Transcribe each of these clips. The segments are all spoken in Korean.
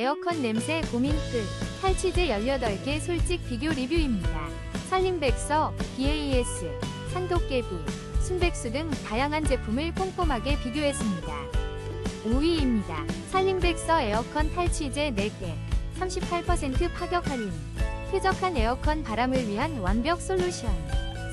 에어컨 냄새 고민 끝. 탈취제 18개 솔직 비교 리뷰입니다. 산림백서, BAS, 산도깨비, 순백수 등 다양한 제품을 꼼꼼하게 비교했습니다. 5위입니다. 산림백서 에어컨 탈취제 4개, 38% 파격 할인. 쾌적한 에어컨 바람을 위한 완벽 솔루션.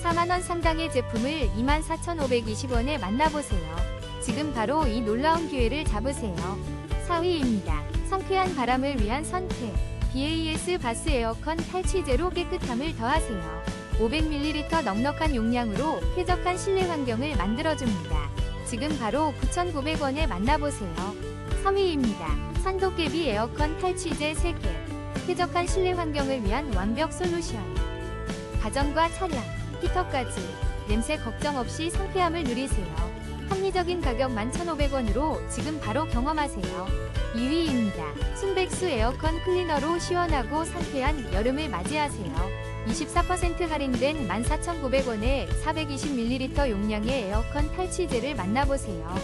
4만원 상당의 제품을 24,520원에 만나보세요. 지금 바로 이 놀라운 기회를 잡으세요. 4위입니다. 상쾌한 바람을 위한 선택. BAS 바스 에어컨 탈취제로 깨끗함을 더하세요. 500ml 넉넉한 용량으로 쾌적한 실내 환경을 만들어줍니다. 지금 바로 9,900원에 만나보세요. 3위입니다. 산도깨비 에어컨 탈취제 3개. 쾌적한 실내 환경을 위한 완벽 솔루션. 가정과 차량, 히터까지 냄새 걱정 없이 상쾌함을 누리세요. 합리적인 가격 11,500원으로 지금 바로 경험하세요. 2위입니다. 순백수 에어컨 클리너로 시원하고 상쾌한 여름을 맞이하세요. 24% 할인된 14,900원에 420ml 용량의 에어컨 탈취제를 만나보세요.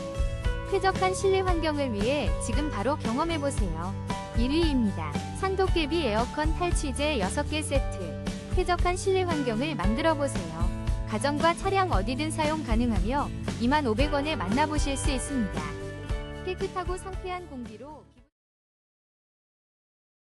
쾌적한 실내 환경을 위해 지금 바로 경험해보세요. 1위입니다. 산도깨비 에어컨 탈취제 6개 세트. 쾌적한 실내 환경을 만들어보세요. 가정과 차량 어디든 사용 가능하며 25,500원에 만나보실 수 있습니다. 깨끗하고 상쾌한 공기로